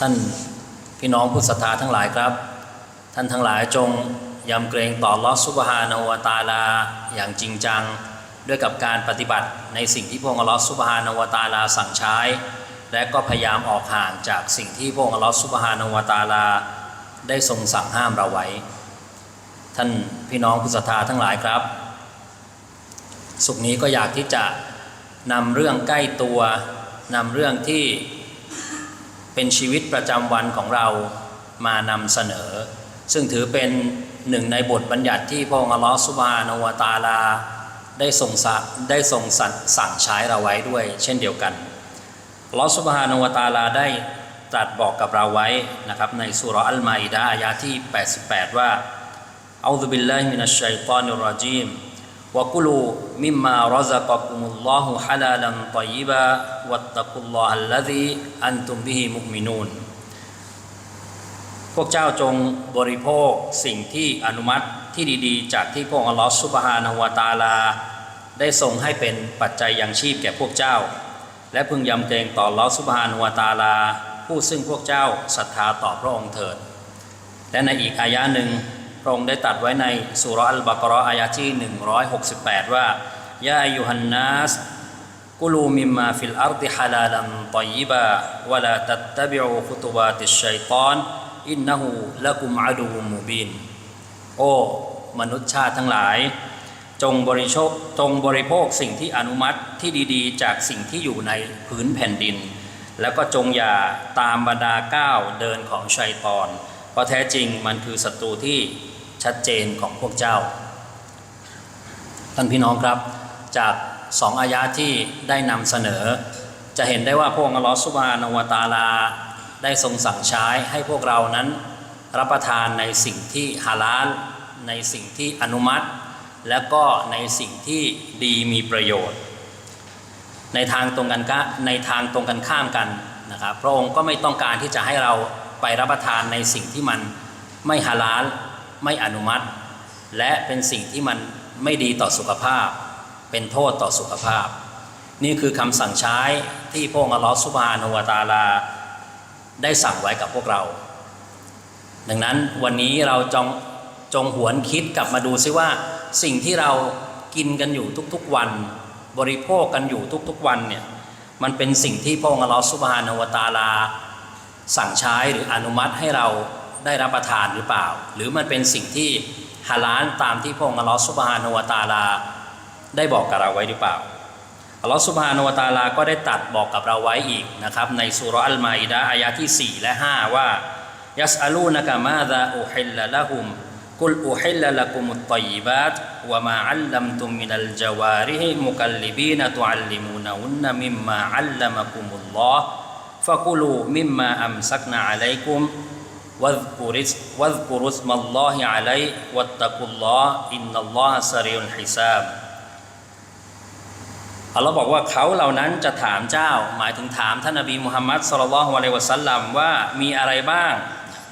ท่านพี่น้องผู้ศรัทธาทั้งหลายครับ ท่านทั้งหลายจงยำเกรงต่อลอสุบฮานะฮูวตาลาอย่างจริงจัง ด้วยกับการปฏิบัติในสิ่งที่พระองค์อัลอสุบฮานะฮูวตาลาสั่งใช้ และก็พยายามออกห่างจากสิ่งที่พระองค์อัลอสุบฮานะฮูวตาลา ได้ทรงสั่งห้ามเราไว้ ท่านพี่น้องผู้ศรัทธาทั้งหลายครับ สุขนี้ก็อยากที่จะนำเรื่องใกล้ตัวนำเรื่องที่ เป็นชีวิตประจำวันของเรามานำเสนอ ซึ่งถือเป็นหนึ่งในบทบัญญัติที่พระองค์อัลลอฮฺสุบานวตาลา ได้ทรงสะได้ทรงสั่งสั่งใช้เราไว้ด้วย เช่นเดียวกันลอสุบฮานวตาลาได้ตรัสบอกกับเราไว้นะครับในสุราอัลมาอิดะอายะที่ 88 ว่าอัลลอฮฺบิลลาฮิมินัชชัยฏอนิรรจีม وكلوا مما رزقكم الله حلالا طيبا واتقوا الله الذي أنتم به مؤمنون พวกเจ้าจงบริโภคสิ่งที่อนุมัติที่ดีๆ จากที่พระองค์อัลลอฮฺสุบฮานะฮูวะตะอาลา ได้ทรงให้เป็นปัจจัยยังชีพแก่พวกเจ้า และพึงยำเกรงต่ออัลลอฮฺสุบฮานะฮูวะตะอาลา ผู้ซึ่งพวกเจ้าศรัทธาต่อพระองค์เถิด และในอีกอายะหนึ่งพ ระองค์ได้ตัดไว้ในสุราอัลบากราะห์อายะที่ 168 ว่า ยาอายุฮันนัสกุลูมิมมาฟิลอาร์ดิฮาลาลันตอยบะวะลาตัตตบิอูฟุตุบาติชัยตอนอินนะฮูละกุมอาดูมุบินโอ้มนุษย์ชาติทั้งหลาย จงบริโภคจงบริโภคสิ่งที่อนุมัติที่ดีๆ จากสิ่งที่อยู่ในผืนแผ่นดิน แล้วก็จงอย่าตามบรรดาก้าวเดินของชัยตอนเพราะแท้จริงมันคือศัตรูที่ ชัดเจนของพวกเจ้า ท่านพี่น้องครับ จากสองอายะที่ได้นำเสนอ จะเห็นได้ว่าพระองค์อัลลอฮฺสุบานาวตาลา ได้ทรงสั่งใช้ให้พวกเรานั้นรับประทานในสิ่งที่ฮาลาลในสิ่งที่อนุมัติ และก็ในสิ่งที่ดีมีประโยชน์ ในทางตรงกันกในทางตรงกันข้ามกันนะครับพระองค์ก็ไม่ต้องการที่จะให้เราไปรับประทานในสิ่งที่มันไม่ฮาลาล ไม่อนุมัติ และเป็นสิ่งที่มันไม่ดีต่อสุขภาพ เป็นโทษต่อสุขภาพ นี่คือคำสั่งใช้ที่พระองค์อัลลอฮฺสุบฮานุวตาลา ได้สั่งไว้กับพวกเรา ดังนั้นวันนี้เราจงจงหวนคิดกลับมาดูซิว่าสิ่งที่เรากินกันอยู่ทุกๆวัน บริโภคกันอยู่ทุกๆวันเนี่ยมันเป็นสิ่งที่พระองค์อัลลอฮฺสุบฮานาวตาลา สั่งใช้หรืออนุมัติให้เรา ได้รับประทานหรือเปล่า หรือมันเป็นสิ่งที่ฮาลาลตามที่พระองค์อัลลอฮฺสุบฮานวตาลาได้บอกกับเราไว้หรือเปล่าอัลลอฮฺสุบฮานวตาลาก็ได้ตัดบอกกับเราไว้อีกนะครับในสุรอัลมาอิดะอายะที่ 4 และ 5 ว่ายัสอาลูนะกะมาซาอุฮิลละละฮุมกุลอุฮิลละกุมุตตัยบาตวะมาอัลลัมตุมมินัลจาวาริฮิมุกัลลิบีนตุอัลลิมูนะอุนนะมิมมาอัลลัมกุมุลลอฮ์ฟะกุลูมิมมาอัมซักนะอะลัยกุม واذكروا اسم الله عليه واتقوا الله إن الله سريع الحساب อัลลอฮ์บอกว่าเขาเหล่านั้นจะถามเจ้า หมายถึงถามท่านนบีมุฮัมมัดสุลลัลลอฮุอะลัยวะสัลลัมว่ามีอะไรบ้าง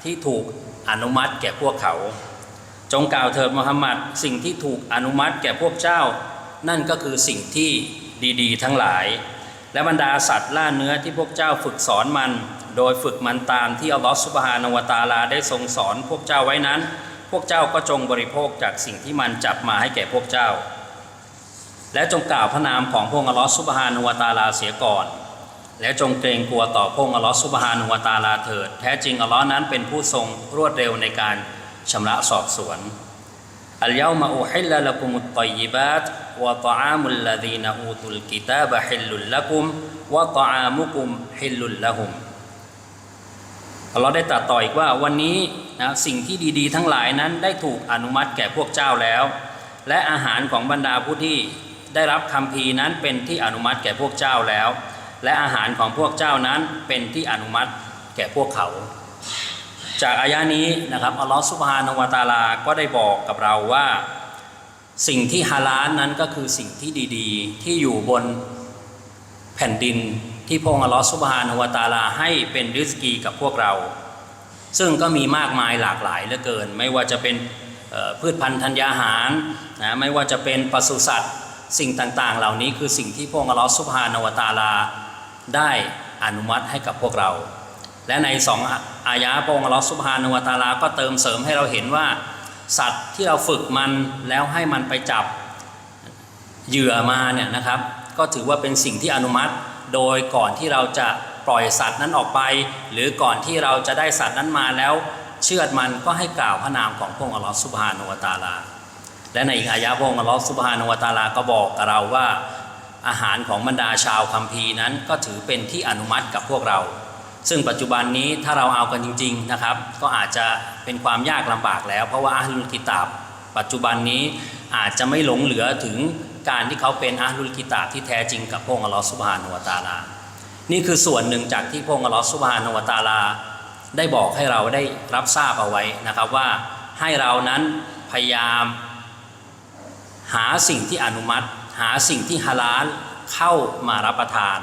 ที่ถูกอนุมัติแก่พวกเขา จงกล่าวเถิดมุฮัมมัดสิ่งที่ถูกอนุมัติแก่พวกเจ้า นั่นก็คือสิ่งที่ดีๆ ทั้งหลาย และบรรดาสัตว์ล่าเนื้อที่พวกเจ้าฝึกสอนมัน โดยฝึกมันตามที่อัลลอฮฺสุบฮานวะตาลาได้ทรงสอนพวกเจ้าไว้นั้น พวกเจ้าก็จงบริโภคจากสิ่งที่มันจับมาให้แก่พวกเจ้า และจงกล่าวพระนามของพระองค์อัลลอฮฺสุบฮานวะตาลาเสียก่อน และจงเกรงกลัวต่อพระองค์อัลลอฮฺสุบฮานวะตาลาเถิด แท้จริงอัลลอฮ์นั้นเป็นผู้ทรงรวดเร็วในการชำระสอบสวนอัลยามาอุฮิลละกุมุตตัยบาตวะตอามุลลดีนอูตุลกิตาบะฮิลลุลละกุมวะตอามุกุมฮิลลุลละหุม อัลลอฮ์ได้ตรัสต่ออีกว่าวันนี้นะสิ่งที่ดีๆ ทั้งหลายนั้นได้ถูกอนุมัติแก่พวกเจ้าแล้ว และอาหารของบรรดาผู้ที่ได้รับคำพีนั้นเป็นที่อนุมัติแก่พวกเจ้าแล้ว และอาหารของพวกเจ้านั้นเป็นที่อนุมัติแก่พวกเขา จากอายะนี้นะครับอัลลอฮฺสุบฮานาวตาลาก็ได้บอกกับเราว่า สิ่งที่ฮาลาลนั้นก็คือสิ่งที่ดีๆ ที่อยู่บนแผ่นดิน ที่พระองค์อัลลอฮฺสุบฮานาวตาลาให้เป็นริสกีกับพวกเรา ซึ่งก็มีมากมายหลากหลายเหลือเกิน ไม่ว่าจะเป็นพืชพันธุ์ธัญญาหารนะไม่ว่าจะเป็นปศุสัตว์สิ่งต่างๆ เหล่านี้คือสิ่งที่พระองค์อัลลอฮฺสุบฮานาวตาลาได้อนุมัติให้กับพวกเรา และในสองอายะพระองค์อัลลอฮฺซุบฮานุวตาลาก็เติมเสริมให้เราเห็นว่าสัตว์ที่เราฝึกมันแล้วให้มันไปจับเหยื่อมาเนี่ยนะครับ ก็ถือว่าเป็นสิ่งที่อนุมัติ โดยก่อนที่เราจะปล่อยสัตว์นั้นออกไป หรือก่อนที่เราจะได้สัตว์นั้นมาแล้ว เชือดมันก็ให้กล่าวพระนามของพระองค์อัลลอฮฺซุบฮานุวตาลา และในอีกอายะพระองค์อัลลอฮฺซุบฮานุวตาลาก็บอกกับเราว่า อาหารของบรรดาชาวคัมภีร์นั้นก็ถือเป็นที่อนุมัติกับพวกเรา ซึ่งปัจจุบันนี้ถ้าเราเอากันจริง ๆนะครับ ก็อาจจะเป็นความยากลำบากแล้ว เพราะว่าอัลลุลกิตาบปัจจุบันนี้อาจจะไม่หลงเหลือถึง การที่เขาเป็นอัลลุลกิตาที่แท้จริงกับพระองค์อัลลอฮฺซุบฮานุวะตาลา นี่คือส่วนหนึ่งจากที่พระองค์อัลลอฮฺซุบฮานุวะตาลา ได้บอกให้เราได้รับทราบเอาไว้นะครับว่าให้เรานั้นพยายาม หาสิ่งที่อนุมัติ หาสิ่งที่ฮาลาลเข้ามารับประทาน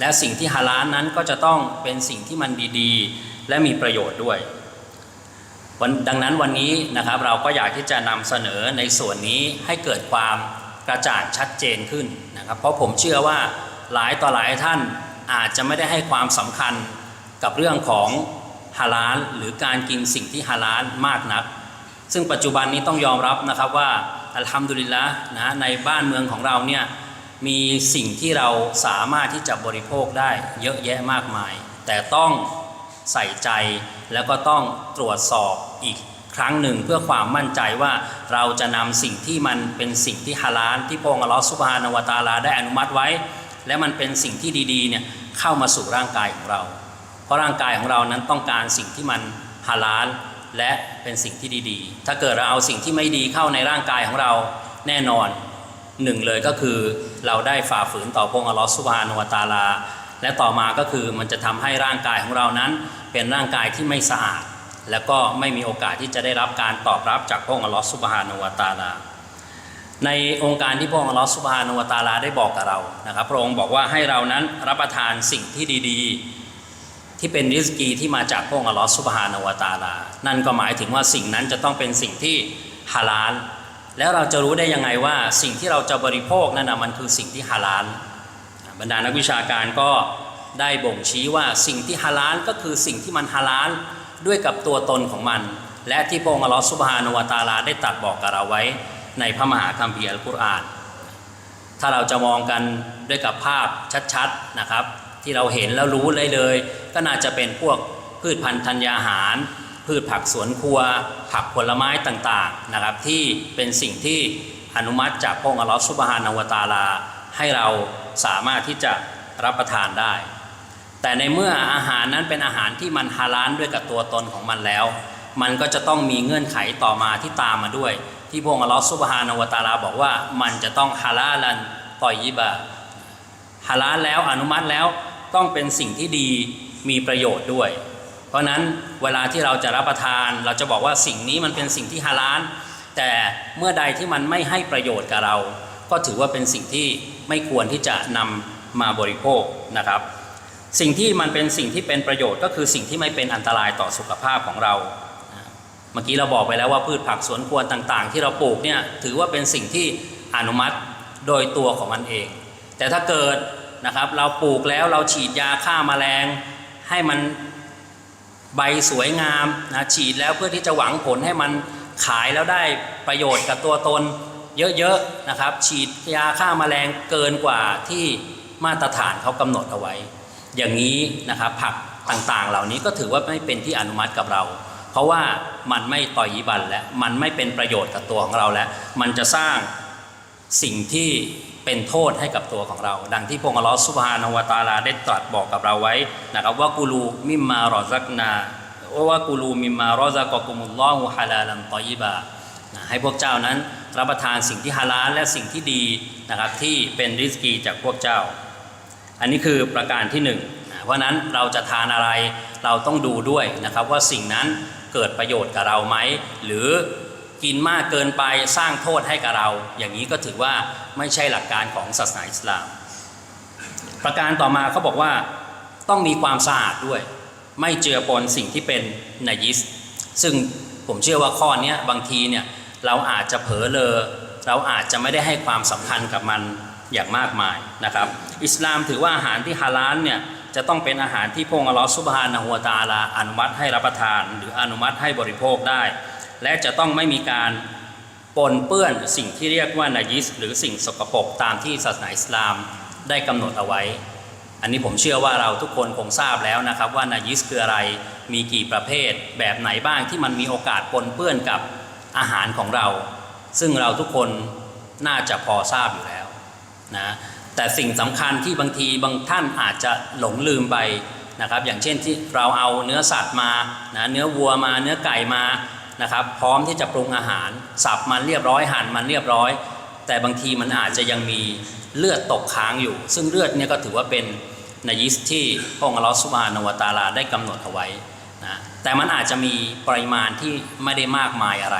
และสิ่งที่ฮาลาลนั้นก็จะต้องเป็นสิ่งที่มันดีๆ และมีประโยชน์ด้วยดังนั้นวันนี้นะครับเราก็อยากที่จะนำเสนอในส่วนนี้ให้เกิดความ กระจ่างชัดเจนขึ้นนะครับ เพราะผมเชื่อว่าหลายต่อหลายท่านอาจจะไม่ได้ให้ความสำคัญกับเรื่องของฮาลาลหรือการกินสิ่งที่ฮาลาลมากนัก ซึ่งปัจจุบันนี้ต้องยอมรับนะครับว่าอัลฮัมดุลิลละนะในบ้านเมืองของเราเนี่ยมีสิ่งที่เราสามารถที่จะบริโภคได้เยอะแยะมากมาย แต่ต้องใส่ใจแล้วก็ต้องตรวจสอบอีก ครั้งหนึ่งเพื่อความมั่นใจว่าเราจะนำสิ่งที่มันเป็นสิ่งที่ฮาลาลที่พงค์อัลลอฮฺซุบฮานวตาลาได้อนุมัติไว้ และมันเป็นสิ่งที่ดีๆเนี่ยเข้ามาสู่ร่างกายของเรา เพราะร่างกายของเรานั้นต้องการสิ่งที่มันฮาลาลและเป็นสิ่งที่ดีๆ ถ้าเกิดเราเอาสิ่งที่ไม่ดีเข้าในร่างกายของเราแน่นอนหนึ่งเลยก็คือเราได้ฝ่าฝืนต่อพงค์อัลลอฮฺซุบฮานวตาลา และต่อมาก็คือมันจะทำให้ร่างกายของเรานั้นเป็นร่างกายที่ไม่สะอาด แล้วก็ไม่มีโอกาสที่จะได้รับการตอบรับจากพระองค์อัลลอฮฺซุบฮานุวะตาลา ในองค์การที่พระองค์อัลลอฮฺซุบฮานุวะตาลาได้บอกกับเรานะครับ พระองค์บอกว่าให้เรานั้นรับประทานสิ่งที่ดีๆ ที่เป็นริสกีที่มาจากพระองค์อัลลอฮฺซุบฮานาวะตาลา นั่นก็หมายถึงว่าสิ่งนั้นจะต้องเป็นสิ่งที่ฮาลาลแล้วเราจะรู้ได้ยังไงว่าสิ่งที่เราจะบริโภคนั่นนะมันคือสิ่งที่ฮาลาลบรรดานักวิชาการก็ได้บ่งชี้ว่าสิ่งที่ฮาลาลก็คือสิ่งที่มันฮาลาล ด้วยกับตัวตนของมัน และที่พระองค์อัลลอฮฺซุบฮานวตาลาได้ตัดบอกกับเราไว้ ในพระมหาคัมภีร์อัลกุรอาน ถ้าเราจะมองกันด้วยกับภาพชัดๆนะครับ ที่เราเห็นแล้วรู้เลยเลย ก็น่าจะเป็นพวกพืชพันธุ์ธัญญาหาร พืชผักสวนครัว ผักผลไม้ต่างๆนะครับ ที่เป็นสิ่งที่อนุมัติจากพระองค์อัลลอฮฺซุบฮานวตาลา ให้เราสามารถที่จะรับประทานได้ แต่ในเมื่ออาหารนั้นเป็นอาหารที่มันฮาลาลด้วยกับตัวตนของมันแล้ว มันก็จะต้องมีเงื่อนไขต่อมาที่ตามมาด้วย ที่พระองค์อัลลอฮฺซุบฮานาวตาลาบอกว่ามันจะต้องฮาลาลันต่อยยิบะฮาลาลแล้วอนุมัติแล้วต้องเป็นสิ่งที่ดีมีประโยชน์ด้วย เพราะนั้นเวลาที่เราจะรับประทานเราจะบอกว่าสิ่งนี้มันเป็นสิ่งที่ฮาลาลแต่เมื่อใดที่มันไม่ให้ประโยชน์กับเรา ก็ถือว่าเป็นสิ่งที่ไม่ควรที่จะนำมาบริโภคนะครับ สิ่งที่มันเป็นสิ่งที่เป็นประโยชน์ก็คือสิ่งที่ไม่เป็นอันตรายต่อสุขภาพของเรา เมื่อกี้เราบอกไปแล้วว่าพืชผักสวนครัวต่างๆ ที่เราปลูกเนี่ยถือว่าเป็นสิ่งที่อนุมัติโดยตัวของมันเอง แต่ถ้าเกิดนะครับเราปลูกแล้วเราฉีดยาฆ่ามาแมลงให้มันใบสวยงามนะฉีดแล้วเพื่อที่จะหวังผลให้มันขายแล้วได้ประโยชน์กับตัวตนเยอะๆนะครับ ฉีดยาฆ่ามาแมลงเกินกว่าที่มาตรฐานเขากำหนดเอาไว้ อย่างนี้นะครับผักต่างๆ เหล่านี้ก็ถือว่าไม่เป็นที่อนุมัติกับเรา เพราะว่ามันไม่ต่อยิบันและมันไม่เป็นประโยชน์กับตัวของเราแล้ว มันจะสร้างสิ่งที่เป็นโทษให้กับตัวของเรา ดังที่พงค์อัลอฮฺซุบฮานวตาลาได้ตรัสบอกกับเราไว้นะครับว่ากูลูมิมารอซักนาว่ากูลูมิมารอซักกุมุลลอฮุฮาลาลันตอยิบะนะให้พวกเจ้านั้นรับประทานสิ่งที่ฮาลาลและสิ่งที่ดีนะครับที่เป็นริสกีจากพวกเจ้า อันนี้คือประการที่หนึ่งเพราะฉะนั้นเราจะทานอะไรเราต้องดูด้วยนะครับว่าสิ่งนั้นเกิดประโยชน์กับเราไหม หรือกินมากเกินไปสร้างโทษให้กับเรา อย่างนี้ก็ถือว่าไม่ใช่หลักการของศาสนาอิสลาม ประการต่อมาเขาบอกว่าต้องมีความสะอาดด้วย ไม่เจือปนสิ่งที่เป็นนายิส ซึ่งผมเชื่อว่าข้อนี้บางทีเนี่ยเราอาจจะเผลอเลอเราอาจจะไม่ได้ให้ความสำคัญกับมันอย่างมากมายนะครับ อิสลามถือว่าอาหารที่ฮาลาลเนี่ยจะต้องเป็นอาหารที่พงอัลลอฮฺซุบฮานะฮูวตาลาอนุมัติให้รับประทาน หรืออนุมัติให้บริโภคได้ และจะต้องไม่มีการปนเปื้อนสิ่งที่เรียกว่านายิสหรือสิ่งสกปรกตามที่ศาสนาอิสลามได้กำหนดเอาไว้ อันนี้ผมเชื่อว่าเราทุกคนคงทราบแล้วนะครับ ว่านายิสคืออะไรมีกี่ประเภท แบบไหนบ้างที่มันมีโอกาสปนเปื้อนกับอาหารของเรา ซึ่งเราทุกคนน่าจะพอทราบอยู่แล้วนะ แต่สิ่งสำคัญที่บางทีบางท่านอาจจะหลงลืมไปนะครับ อย่างเช่นที่เราเอาเนื้อสัตว์มานะเนื้อวัวมาเนื้อไก่มานะครับ พร้อมที่จะปรุงอาหารสับมันเรียบร้อยหั่นมันเรียบร้อย แต่บางทีมันอาจจะยังมีเลือดตกค้างอยู่ ซึ่งเลือดเนี่ยก็ถือว่าเป็นนายิสที่พระองค์ลอสุบานาวตาลาได้กำหนดเอาไว้นะแต่มันอาจจะมีปริมาณที่ไม่ได้มากมายอะไร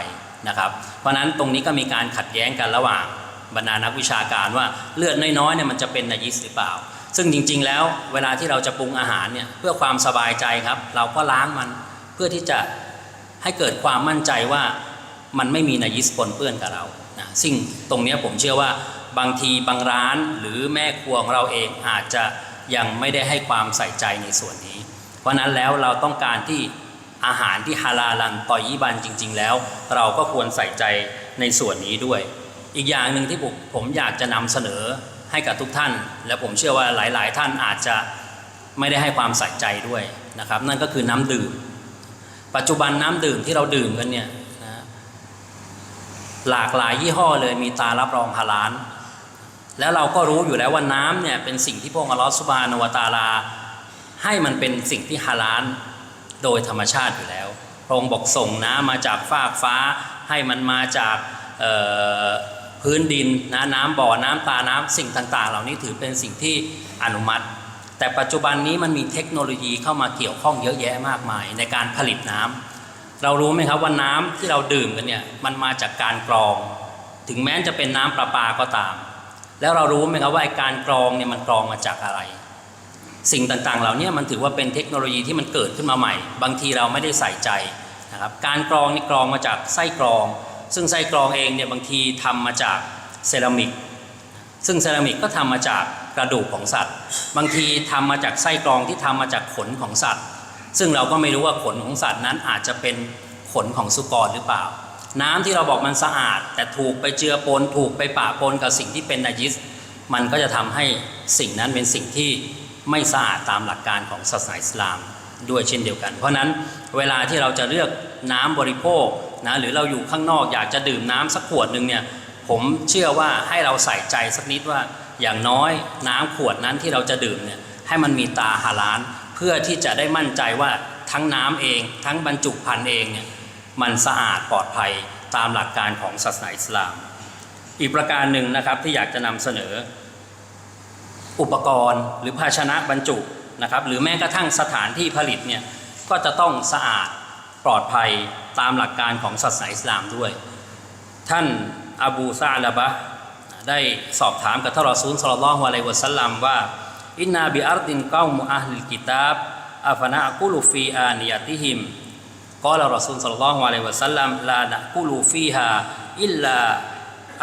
นะครับ เพราะฉะนั้นตรงนี้ก็มีการขัดแย้งกันระหว่าง บรรดานักวิชาการว่าเลือดน้อยๆเนี่ยมันจะเป็นนายิสหรือเปล่า ซึ่งจริงๆแล้วเวลาที่เราจะปรุงอาหารเนี่ยเพื่อความสบายใจครับ เราก็ล้างมันเพื่อที่จะให้เกิดความมั่นใจว่ามันไม่มีนายิสปนเปื้อนกับเรานะซึ่งตรงนี้ผมเชื่อว่าบางทีบางร้านหรือแม่ครัวของเราเองอาจจะยังไม่ได้ให้ความใส่ใจในส่วนนี้ เพราะนั้นแล้วเราต้องการที่อาหารที่ฮาลาลันตอยีบันจริง ๆ แล้ว เราก็ควรใส่ใจในส่วนนี้ด้วย อีกอย่างหนึ่งที่ผมผมอยากจะนำเสนอให้กับทุกท่าน และผมเชื่อว่าหลาย ๆ ท่านอาจจะไม่ได้ให้ความใส่ใจด้วยนะครับ นั่นก็คือน้ำดื่ม ปัจจุบันน้ำดื่มที่เราดื่มกันเนี่ยนะหลากหลายยี่ห้อเลยมีตารับรองฮาลาลแล้วเราก็รู้อยู่แล้วว่าน้ำเนี่ยเป็นสิ่งที่พระองค์อัลลอฮฺสุบานวตาลา ให้มันเป็นสิ่งที่ฮาลาลโดยธรรมชาติอยู่แล้ว พระองค์บอกส่งน้ำมาจากฟากฟ้าให้มันมาจาก พื้นดินนะน้ำบ่อน้ำตาน้ำสิ่งต่างๆ เหล่านี้ถือเป็นสิ่งที่อนุมัติ แต่ปัจจุบันนี้มันมีเทคโนโลยีเข้ามาเกี่ยวข้องเยอะแยะมากมายในการผลิตน้ำเรารู้ไหมครับว่าน้ำที่เราดื่มกันเนี่ยมันมาจากการกรอง ถึงแม้จะเป็นน้ำประปาก็ตาม แล้วเรารู้ไหมครับว่าไอการกรองเนี่ยมันกรองมาจากอะไร สิ่งต่างๆ เหล่านี้มันถือว่าเป็นเทคโนโลยีที่มันเกิดขึ้นมาใหม่ บางทีเราไม่ได้ใส่ใจนะครับการกรองนี่กรองมาจากไส้กรอง ซึ่งไส้กรองเองเนี่ยบางทีทำมาจากเซรามิก ซึ่งเซรามิกก็ทำมาจากกระดูกของสัตว์ บางทีทำมาจากไส้กรองที่ทำมาจากขนของสัตว์ ซึ่งเราก็ไม่รู้ว่าขนของสัตว์นั้นอาจจะเป็นขนของสุกรหรือเปล่า น้ำที่เราบอกมันสะอาด แต่ถูกไปเจือปนถูกไปปะปนกับสิ่งที่เป็นนายิสมันก็จะทำให้สิ่งนั้นเป็นสิ่งที่ไม่สะอาดตามหลักการของศาสนาอิสลามด้วยเช่นเดียวกัน เพราะฉะนั้นเวลาที่เราจะเลือกน้ำบริโภค นะหรือเราอยู่ข้างนอกอยากจะดื่มน้ำสักขวดหนึ่งเนี่ยผมเชื่อว่าให้เราใส่ใจสักนิดว่าอย่างน้อยน้ำขวดนั้นที่เราจะดื่มเนี่ยให้มันมีตาฮาลาน เพื่อที่จะได้มั่นใจว่าทั้งน้ำเอง ทั้งบรรจุภัณฑ์เองเนี่ยมันสะอาดปลอดภัยตามหลักการของศาสนาอิสลาม อีกประการหนึ่งนะครับที่อยากจะนำเสนอ อุปกรณ์หรือภาชนะบรรจุนะครับหรือแม้กระทั่งสถานที่ผลิตเนี่ยก็จะต้องสะอาดปลอดภัย ตามหลักการของศาสนาอิสลามด้วย ท่านอบูซาลาบะได้สอบถามกับท่านรอซูลสลลัลฮุอะลัยวะสัลลัมว่าอินนาบิอัรดินก้ามุอัลกิตาบอัฟนะกุลูฟีอานิยติฮิมกอลารอซูลสลลัลฮุอะลัยวะสัลลัมลานะกุลูฟีฮาอิลลา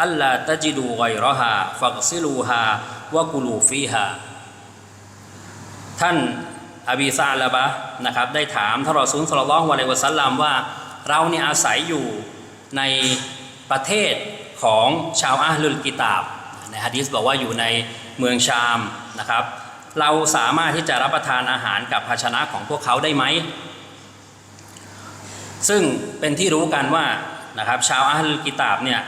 อัลลาตจิดูไกรฮาฟักซิลูฮาวะกุลูฟีฮาท่านอบีซาลาบะนะครับได้ถามท่านรอซูลสลลัลฮุอะลัยวะสัลลัมว่า เราเนี่ยอาศัยอยู่ในประเทศของชาวอะฮ์ลุลกิตาบในฮะดีษบอกว่าอยู่ในเมืองชามนะครับ เราสามารถที่จะรับประทานอาหารกับภาชนะของพวกเขาได้ไหม ซึ่งเป็นที่รู้กันว่านะครับชาวอะฮ์ลุลกิตาบเนี่ย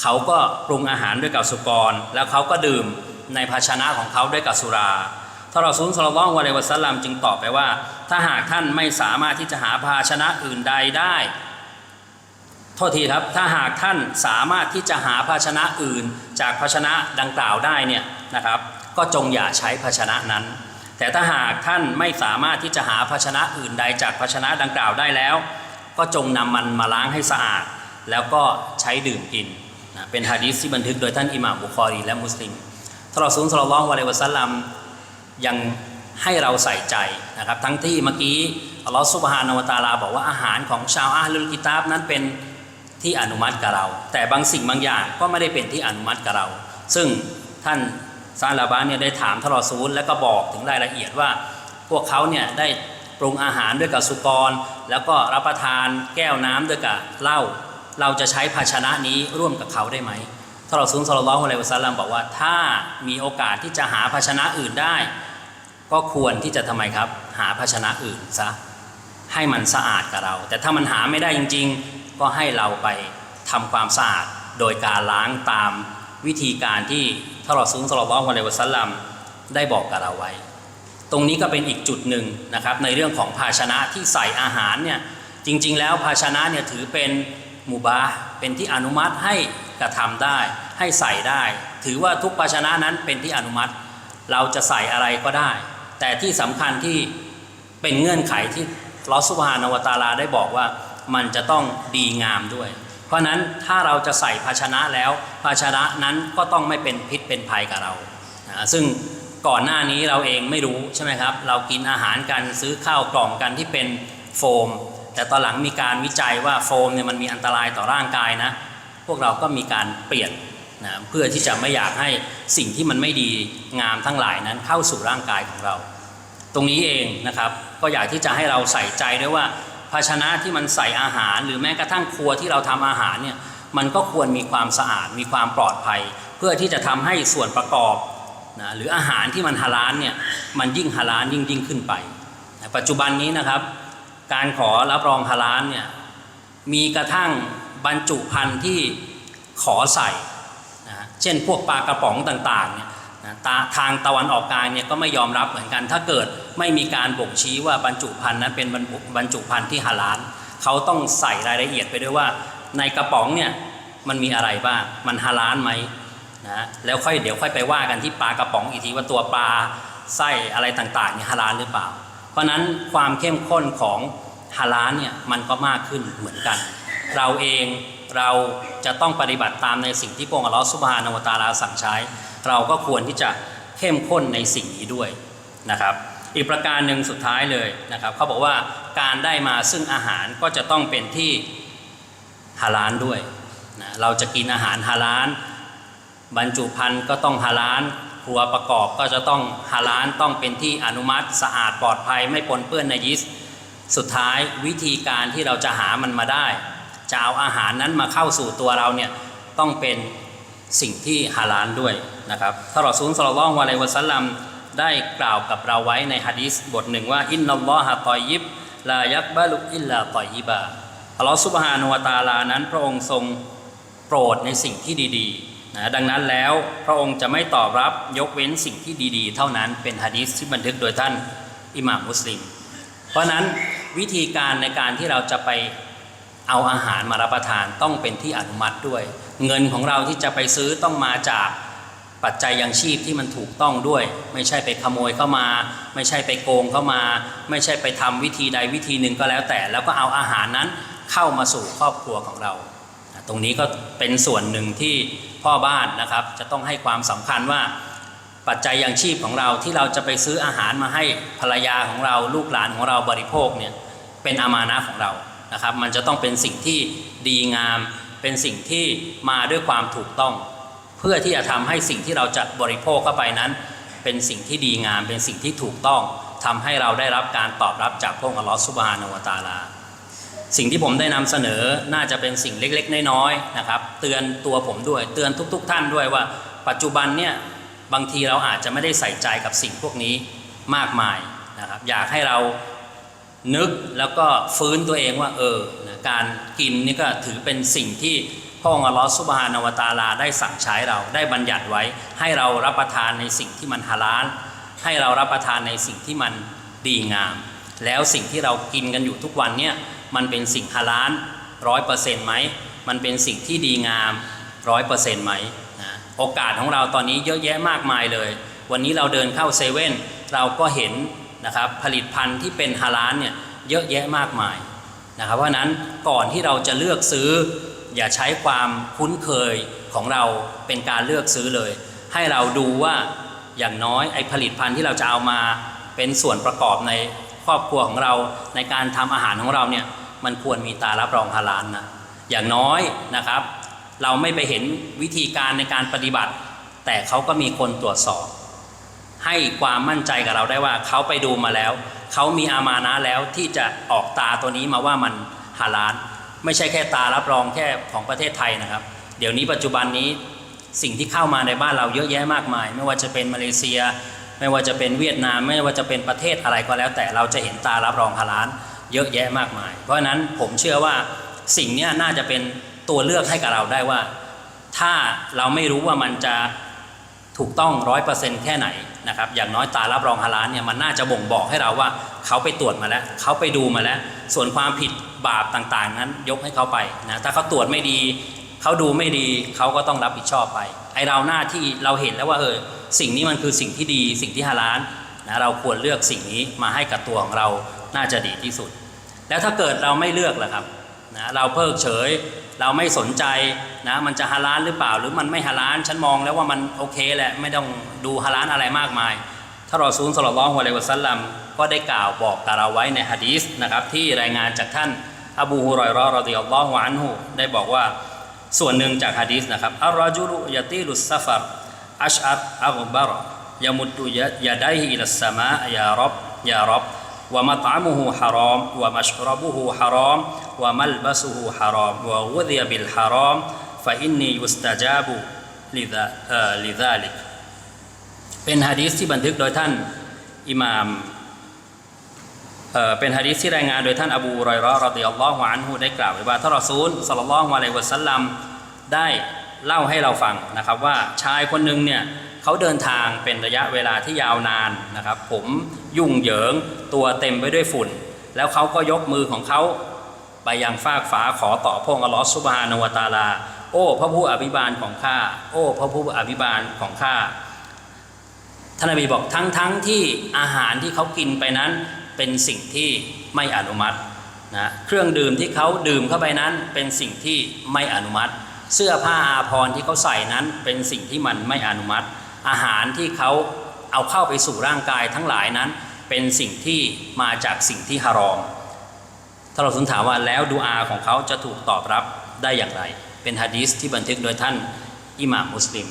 เขาก็ปรุงอาหารด้วยกับสุกร แล้วเขาก็ดื่มในภาชนะของเขาด้วยกับสุรา ท่านรอซูลสลลัลลอฮุอะลัยฮิวะสัลลัมจึงตอบไปว่า ถ้าหากท่านไม่สามารถที่จะหาภาชนะอื่นใดได้โทษทีครับถ้าหากท่านสามารถที่จะหาภาชนะอื่น จากภาชนะดังกล่าวได้เนี่ยนะครับ ก็จงอย่าใช้ภาชนะนั้น แต่ถ้าหากท่านไม่สามารถที่จะหาภาชนะอื่นใดจากภาชนะดังกล่าวได้แล้ว ก็จงนำมันมาล้างให้สะอาด แล้วก็ใช้ดื่มกินนะเป็นฮะดีษที่บันทึกโดยท่านอิหม่ามบุคอรีและมุสลิมทรอซูลสลลัลลอฮุอะลัยฮิวะสัลลัม ยังให้เราใส่ใจนะครับ ทั้งที่เมื่อกี้อัลลอฮฺซุบฮานาวตาลาบอกว่าอาหารของชาวอาลุลกิตาบนั้นเป็นที่อนุมัติกับเรา แต่บางสิ่งบางอย่างก็ไม่ได้เป็นที่อนุมัติกับเรา ซึ่งท่านซาลาบะเนี่ยได้ถามทารอซูลแล้วก็บอกถึงรายละเอียดว่า พวกเขาเนี่ยได้ปรุงอาหารด้วยกับสุกร แล้วก็รับประทานแก้วน้ำด้วยกับเหล้าเราจะใช้ภาชนะนี้ร่วมกับเขาได้ไหม ทารอซูลสลลัลลอฮุอะลัยวะซัลลัมบอกว่าถ้ามีโอกาสที่จะหาภาชนะอื่นได้ ก็ควรที่จะทำไมครับ หาภาชนะอื่นซะให้มันสะอาดกับเรา แต่ถ้ามันหาไม่ได้จริง ๆ ก็ให้เราไปทำความสะอาดโดยการล้างตามวิธีการที่ท่านรอซูลสลลัลลอฮุอะลัยวะซัลลัมได้บอกกับเราไว้ ตรงนี้ก็เป็นอีกจุดหนึ่งนะครับในเรื่องของภาชนะที่ใส่อาหารเนี่ยจริง ๆ แล้วภาชนะเนี่ยถือเป็น มุบาเป็นที่อนุมัติให้กระทำได้ ให้ใส่ได้ ถือว่าทุกภาชนะนั้นเป็นที่อนุมัติ เราจะใส่อะไรก็ได้ แต่ที่สำคัญที่เป็นเงื่อนไขที่ลอสุบฮานวตาลาได้บอกว่ามันจะต้องดีงามด้วย เพราะฉะนั้นถ้าเราจะใส่ภาชนะแล้ว ภาชนะนั้นก็ต้องไม่เป็นพิษเป็นภัยกับเรานะซึ่งก่อนหน้านี้เราเองไม่รู้ใช่ไหมครับ เรากินอาหารกันซื้อข้าวกล่องกันที่เป็นโฟม แต่ตอนหลังมีการวิจัยว่าโฟมเนี่ยมันมีอันตรายต่อร่างกายนะ พวกเราก็มีการเปลี่ยนนะเพื่อที่จะไม่อยากให้สิ่งที่มันไม่ดีงามทั้งหลายนั้นเข้าสู่ร่างกายของเรา ตรงนี้เองนะครับก็อยากที่จะให้เราใส่ใจด้วยว่า ภาชนะที่มันใส่อาหาร หรือแม้กระทั่งครัวที่เราทำอาหารเนี่ยมันก็ควรมีความสะอาดมีความปลอดภัย เพื่อที่จะทำให้ส่วนประกอบนะหรืออาหารที่มันฮาลาลเนี่ยมันยิ่งฮาลาลยิ่งยิ่งขึ้นไปนะปัจจุบันนี้นะครับ การขอรับรองฮาลาลเนี่ยมีกระทั่งบรรจุภัณฑ์ที่ขอใส่นะเช่นพวกปลากระป๋องต่างๆเนี่ยนะทางตะวันออกกลางเนี่ยก็ไม่ยอมรับเหมือนกัน ถ้าเกิดไม่มีการบ่งชี้ว่าบรรจุภัณฑ์นั้นเป็นบรรจุบรจุภัณฑ์ที่ฮาลาลเขาต้องใส่รายละเอียดไปด้วยว่าในกระป๋องเนี่ยมันมีอะไรบ้างมันฮาลาลไหมนะแล้วค่อยเดี๋ยวค่อยไปว่ากันที่ปลากระป๋องอีกทีว่าตัวปลาไส้อะไรต่างๆเนี่ยฮาลาลหรือเปล่า เพราะนั้นความเข้มข้นของฮาลาลเนี่ยมันก็มากขึ้นเหมือนกัน เราเองเราจะต้องปฏิบัติตามในสิ่งที่พระองค์อัลลอฮฺสุบฮานาวตาลาสั่งใช้ เราก็ควรที่จะเข้มข้นในสิ่งนี้ด้วยนะครับอีกประการหนึ่งสุดท้ายเลยนะครับเขาบอกว่าการได้มาซึ่งอาหารก็จะต้องเป็นที่ฮาลาลด้วยนะเราจะกินอาหารฮาลาลบรรจุภัณฑ์ก็ต้องฮาลาล ครัวประกอบก็จะต้องฮาลาลต้องเป็นที่อนุมัติสะอาดปลอดภัยไม่ปนเปื้อนในยิสสุดท้ายวิธีการที่เราจะหามันมาได้ จะเอาอาหารนั้นมาเข้าสู่ตัวเราเนี่ยต้องเป็นสิ่งที่ฮาลาลด้วยนะครับท่านรอซูลสลลัลลอฮุอะลัยฮิวะสัลลัมได้กล่าวกับเราไว้ในฮะดีษบทหนึ่งว่าอินนัลลอฮะตอยยิบลายักบะลุอิลลาตอยยิบะอัลลอฮฺซุบฮานุวตาลานั้นพระองค์ทรงโปรดในสิ่งที่ดีๆ นะดังนั้นแล้วพระองค์จะไม่ตอบรับยกเว้นสิ่งที่ดีๆ เท่านั้นเป็นฮะดีษที่บันทึกโดยท่านอิหม่ามมุสลิม เพราะฉะนั้นวิธีการในการที่เราจะไปเอาอาหารมารับประทานต้องเป็นที่อนุมัติด้วย เงินของเราที่จะไปซื้อต้องมาจากปัจจัยยังชีพที่มันถูกต้องด้วย ไม่ใช่ไปขโมยเข้ามา ไม่ใช่ไปโกงเข้ามา ไม่ใช่ไปทำวิธีใดวิธีหนึ่งก็แล้วแต่ แล้วก็เอาอาหารนั้นเข้ามาสู่ครอบครัวของเรา ตรงนี้ก็เป็นส่วนหนึ่งที่ พ่อบ้านนะครับ จะต้องให้ความสำคัญว่าปัจจัยยังชีพของเราที่เราจะไปซื้ออาหารมาให้ภรรยาของเราลูกหลานของเราบริโภคเนี่ยเป็นอามานะของเรานะครับ มันจะต้องเป็นสิ่งที่ดีงาม เป็นสิ่งที่มาด้วยความถูกต้อง เพื่อที่จะทำให้สิ่งที่เราจะบริโภคเข้าไปนั้น เป็นสิ่งที่ดีงาม เป็นสิ่งที่ถูกต้องทำให้เราได้รับการตอบรับจากพระองค์อัลลอฮฺซุบฮานาวตาลา สิ่งที่ผมได้นำเสนอน่าจะเป็นสิ่งเล็กๆ น้อยๆนะครับ เตือนตัวผมด้วยเตือนทุก ๆ ท่านด้วยว่า ปัจจุบันเนี่ยบางทีเราอาจจะไม่ได้ใส่ใจกับสิ่งพวกนี้มากมายนะครับ อยากให้เรานึกแล้วก็ฟื้นตัวเองว่าเออนะการกินนี่ก็ถือเป็นสิ่งที่พระองอัลลอฮฺซุบฮานาวตาลาได้สั่งใช้เราได้บัญญัติไว้ ให้เรารับประทานในสิ่งที่มันฮาลาลให้เรารับประทานในสิ่งที่มันดีงาม แล้วสิ่งที่เรากินกันอยู่ทุกวันเนี่ย มันเป็นสิ่งฮาลาลร้อยเปอร์เซ็นต์ไหมมันเป็นสิ่งที่ดีงามร้อยเปอร์เซ็นต์ไหมนะโอกาสของเราตอนนี้เยอะแยะมากมายเลย วันนี้เราเดินเข้าเซเว่นเราก็เห็นนะครับผลิตภัณฑ์ที่เป็นฮาลาลเนี่ยเยอะแยะมากมายนะครับเพราะฉะนั้นก่อนที่เราจะเลือกซื้อ อย่าใช้ความคุ้นเคยของเราเป็นการเลือกซื้อเลย ให้เราดูว่าอย่างน้อยไอ้ผลิตภัณฑ์ที่เราจะเอามาเป็นส่วนประกอบในครอบครัวของเราในการทำอาหารของเราเนี่ย มันควรมีตารับรองฮาลาลนะอย่างน้อยนะครับ เราไม่ไปเห็นวิธีการในการปฏิบัติ แต่เขาก็มีคนตรวจสอบ ให้ความมั่นใจกับเราได้ว่าเขาไปดูมาแล้ว เขามีอามานะแล้วที่จะออกตาตัวนี้มาว่ามันฮาลาลไม่ใช่แค่ตารับรองแค่ของประเทศไทยนะครับ เดี๋ยวนี้ปัจจุบันนี้สิ่งที่เข้ามาในบ้านเราเยอะแยะมากมาย ไม่ว่าจะเป็นมาเลเซีย ไม่ว่าจะเป็นเวียดนาม ไม่ว่าจะเป็นประเทศอะไรก็แล้ว แต่เราจะเห็นตารับรองฮาลาล เยอะแยะมากมาย เพราะฉะนั้นผมเชื่อว่าสิ่งนี้น่าจะเป็นตัวเลือกให้กับเราได้ว่า ถ้าเราไม่รู้ว่ามันจะถูกต้องร้อยเปอร์เซ็นต์แค่ไหนนะครับอย่างน้อยตารับรองฮาลาลเนี่ยมันน่าจะบ่งบอกให้เราว่าเขาไปตรวจมาแล้วเขาไปดูมาแล้ว ส่วนความผิดบาปต่างๆ นั้นยกให้เขาไปนะถ้าเขาตรวจไม่ดี เขาดูไม่ดีเขาก็ต้องรับผิดชอบไป ไอเราหน้าที่เราเห็นแล้วว่าเออสิ่งนี้มันคือสิ่งที่ดี สิ่งที่ฮาลาลนะเราควรเลือกสิ่งนี้มาให้กับตัวของเราน่าจะดีที่สุด แล้วถ้าเกิดเราไม่เลือกล่ะครับนะเราเพิกเฉย เราไม่สนใจนะมันจะฮาลาลหรือเปล่า หรือมันไม่ฮาลาลฉันมองแล้วว่ามันโอเคแหละไม่ต้องดูฮาลาลอะไรมากมายถ้ารอซูลสลลลอฮุอะลัยวะซัลลัมก็ได้กล่าวบอกกับเราไว้ในฮะดีษนะครับที่รายงานจากท่านอบูฮุรอยราะห์รอฎิยัลลอฮุอันฮุได้บอกว่าส่วนหนึ่งจากฮะดีษนะครับอัลรอจุลุยะตีลุสซัฟรอัชอัรอัลบารยามุดุยะดัยฮิลัสสมายารับยารับ ومطعمه حرام ومشربه حرام وملبسه حرام وغذي بالحرام فإني يستجاب لذا آه لذلك เป็นฮะดีษที่บันทึกโดยท่านอิหม่ามเอ่อเป็นฮะดีษที่รายงานโดยท่านอบูรอยรอรอดิยัลลอฮุอันฮุได้กล่าวไว้ว่าท่านรอซูลสัลลัลลอฮุอะลัยฮิวะสัลลัมได้เล่าให้เราฟังนะครับว่าชายคนหนึ่งเนี่ย เขาเดินทางเป็นระยะเวลาที่ยาวนานนะครับ ผมยุ่งเหยิงตัวเต็มไปด้วยฝุ่น แล้วเขาก็ยกมือของเขาไปยังฟากฟ้าขอต่อพงอลลอฮฺซุบานวตาลา โอ้พระผู้อภิบาลของข้าโอ้พระผู้อภิบาลของข้าท่านนบีบอกทั้งทั้งที่อาหารที่เขากินไปนั้นเป็นสิ่งที่ไม่อนุมัตินะเครื่องดื่มที่เขาดื่มเข้าไปนั้นเป็นสิ่งที่ไม่อนุมัติ เสื้อผ้าอาภรณ์ที่เขาใส่นั้นเป็นสิ่งที่มันไม่อนุมัติ อาหารที่เขาเอาเข้าไปสู่ร่างกายทั้งหลายนั้น เป็นสิ่งที่มาจากสิ่งที่ฮารอม ถ้าเราสนถามว่าแล้วดูอาของเขาจะถูกตอบรับได้อย่างไร เป็นฮะดีษที่บันทึกโดยท่านอิหม่ามมุสลิม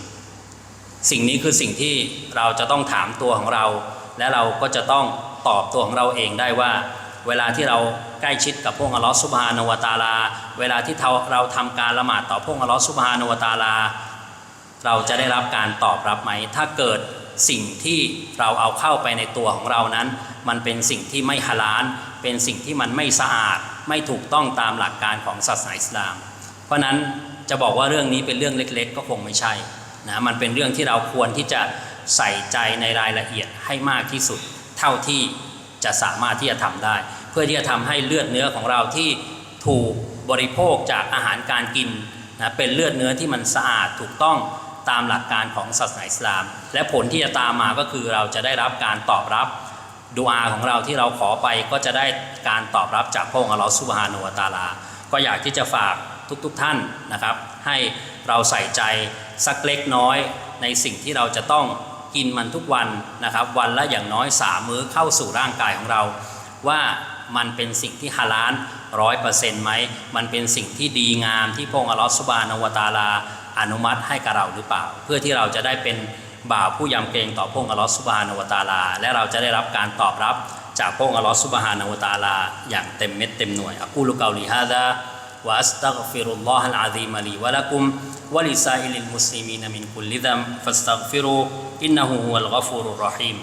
สิ่งนี้คือสิ่งที่เราจะต้องถามตัวของเรา และเราก็จะต้องตอบตัวของเราเองได้ว่า เวลาที่เราใกล้ชิดกับพระองค์อัลลอฮฺซุบฮานาวะตาลา เวลาที่เราเราทำการละหมาดต่อพระองค์อัลลอฮฺซุบฮานาวะตาลา เราจะได้รับการตอบรับไหม ถ้าเกิดสิ่งที่เราเอาเข้าไปในตัวของเรานั้น มันเป็นสิ่งที่ไม่ฮาลาลเป็นสิ่งที่มันไม่สะอาด ไม่ถูกต้องตามหลักการของศาสนาอิสลาม เพราะนั้นจะบอกว่าเรื่องนี้เป็นเรื่องเล็ก ๆ ก็คงไม่ใช่นะมันเป็นเรื่องที่เราควรที่จะใส่ใจในรายละเอียดให้มากที่สุด เท่าที่จะสามารถที่จะทำได้ เพื่อที่จะทำให้เลือดเนื้อของเราที่ถูกบริโภคจากอาหารการกินนะเป็นเลือดเนื้อที่มันสะอาดถูกต้อง ตามหลักการของศาสนาอิสลาม และผลที่จะตามมาก็คือเราจะได้รับการตอบรับดูอาของเราที่เราขอไปก็จะได้การตอบรับจากพระองค์อัลลอฮฺซุบฮานุวะตาลา ก็อยากที่จะฝากทุกๆทท่านนะครับ ให้เราใส่ใจสักเล็กน้อยในสิ่งที่เราจะต้องกินมันทุกวันนะครับ วันละอย่างน้อยสามมื้อเข้าสู่ร่างกายของเรา ว่ามันเป็นสิ่งที่ฮาลาลร้อยเปอร์เซ็นต์ไหมมันเป็นสิ่งที่ดีงามที่พระองค์อัลลอฮฺซุบฮานุวะตาลา อนุมัติให้กับเราหรือเปล่า เพื่อที่เราจะได้เป็นบ่าวผู้ยำเกรงต่อพงอัลลอฮฺซุบฮานาวะตาลา และเราจะได้รับการตอบรับจากพงอัลลอฮฺซุบฮานาวะตาลา อย่างเต็มเม็ดเต็มหน่วยอักูลุกาลีฮาดาวะอัสตัฆฟิรุลลอฮะลอาซีมลีวะลักุมวะลิซาอิลิลมุสลิมีนมินคุลลิดัมฟัสตัฆฟิรูอินนะฮูฮุวัลกฟูรุรรหีม